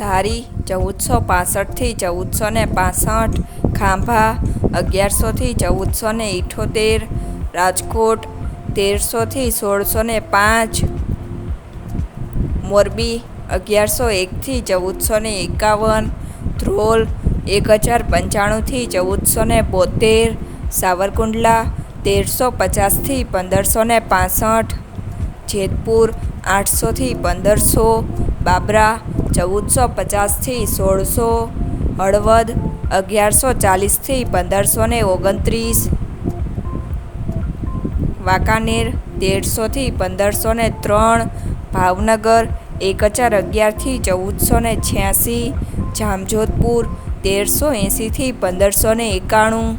ધારી ચૌદસો પાસઠથી ચૌદસો ને પાસઠ, ખાંભા અગિયારસોથી ચૌદસો ને ઇઠોતેર, રાજકોટ તેરસોથી સોળસો ને પાંચ, મોરબી અગિયારસો એકથી ચૌદસો ને એકાવન, ધ્રોલ એક હજાર પંચાણુંથી ચૌદસો ને બોતેર, સાવરકુંડલા તેરસો પચાસથી પંદરસો ને પાસઠ, જેતપુર આઠસોથી પંદરસો બાબરા, ચૌદસો પચાસથી સોળસો, હળવદ, અગિયારસો ચાલીસથી પંદરસો ને ઓગણત્રીસ. વાંકાનેર, તેરસોથી પંદરસો ને ત્રણ. ભાવનગર, એક હજાર અગિયારથી ચૌદસો ને છ્યાસી. જામજોધપુર, તેરસો એંસીથી પંદરસો ને એકાણું.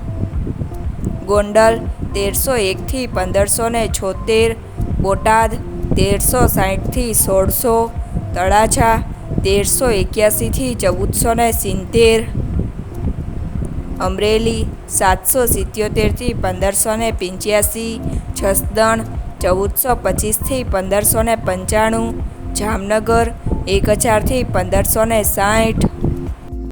ગોંડલ, તેરસો એકથી પંદરસો ને છોતેર. બોટાદ, તેરસો સાઠથી સોળસો. તળાજા તેરસો એક્યાસીથી ચૌદસો ને સિત્તેર, અમરેલી સાતસો સિત્યોતેરથી પંદરસો ને પંચ્યાસી, જસદણ ચૌદસો પચીસથી પંદરસો ને પંચાણું, જામનગર એક હજારથી પંદરસો ને સાઠ